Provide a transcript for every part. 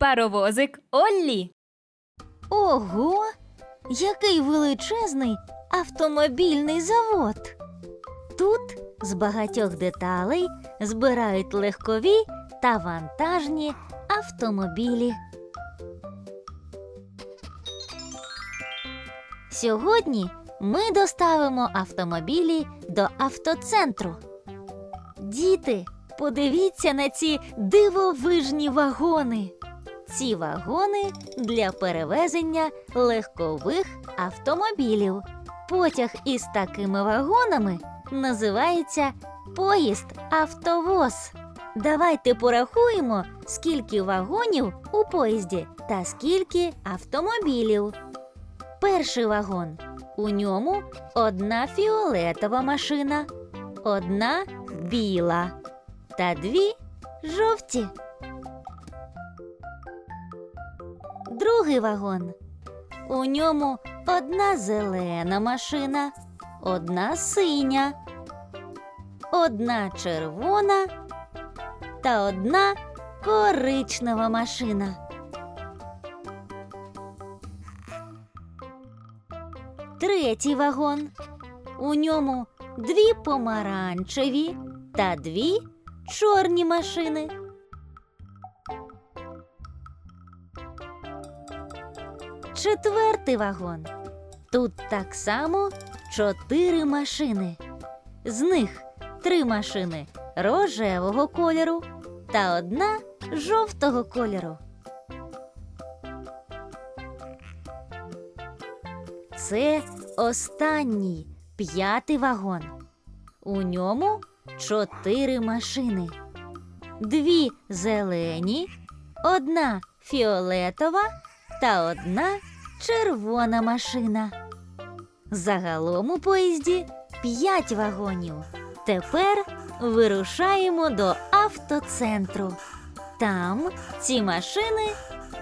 Паровозик Оллі. Ого! Який величезний автомобільний завод. Тут з багатьох деталей збирають легкові та вантажні автомобілі. Сьогодні ми доставимо автомобілі до автоцентру. Діти, подивіться на ці дивовижні вагони. Ці вагони для перевезення легкових автомобілів. Потяг із такими вагонами називається поїзд автовоз. Давайте порахуємо, скільки вагонів у поїзді та скільки автомобілів. Перший вагон. У ньому одна фіолетова машина, одна біла та дві жовті. Другий вагон. У ньому одна зелена машина, одна синя, одна червона та одна коричнева машина. Третій вагон. У ньому дві помаранчеві та дві чорні машини. Четвертий вагон. Тут так само чотири машини. З них три машини рожевого кольору та одна жовтого кольору. Це останній п'ятий вагон. У ньому чотири машини. Дві зелені, одна фіолетова та одна червона машина. Загалом у поїзді п'ять вагонів. Тепер вирушаємо до автоцентру. Там ці машини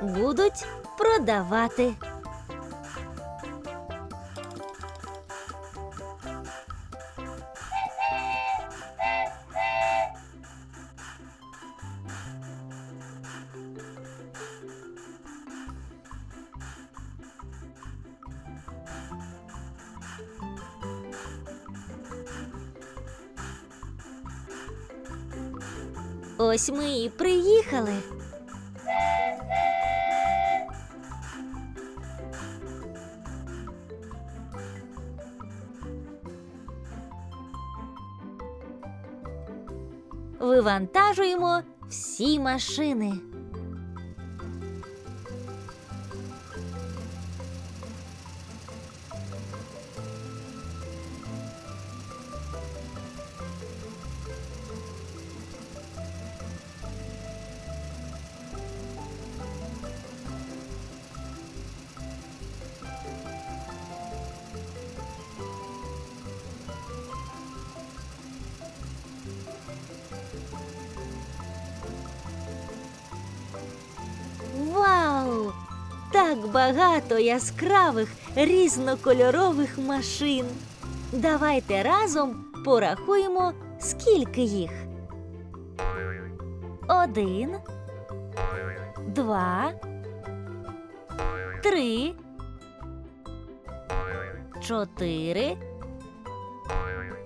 будуть продавати. Ось ми і приїхали. Вивантажуємо всі машини. Багато яскравих різнокольорових машин. Давайте разом порахуємо, скільки їх. Один, два, три, чотири,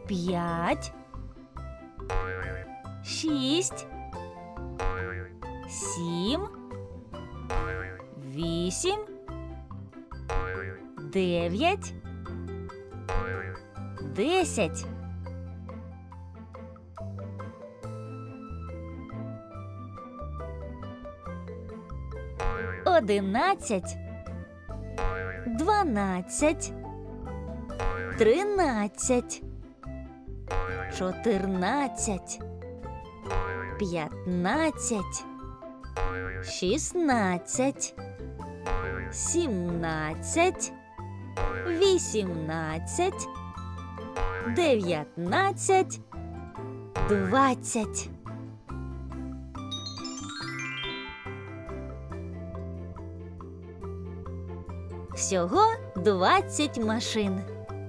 п'ять, шість, сім вісім, дев'ять, десять. Одинадцять, дванадцять, тринадцять, чотирнадцять, п'ятнадцять. Шістнадцять, сімнадцять, вісімнадцять, дев'ятнадцять, двадцять. Всього 20 машин.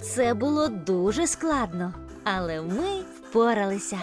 Це було дуже складно, але ми впоралися.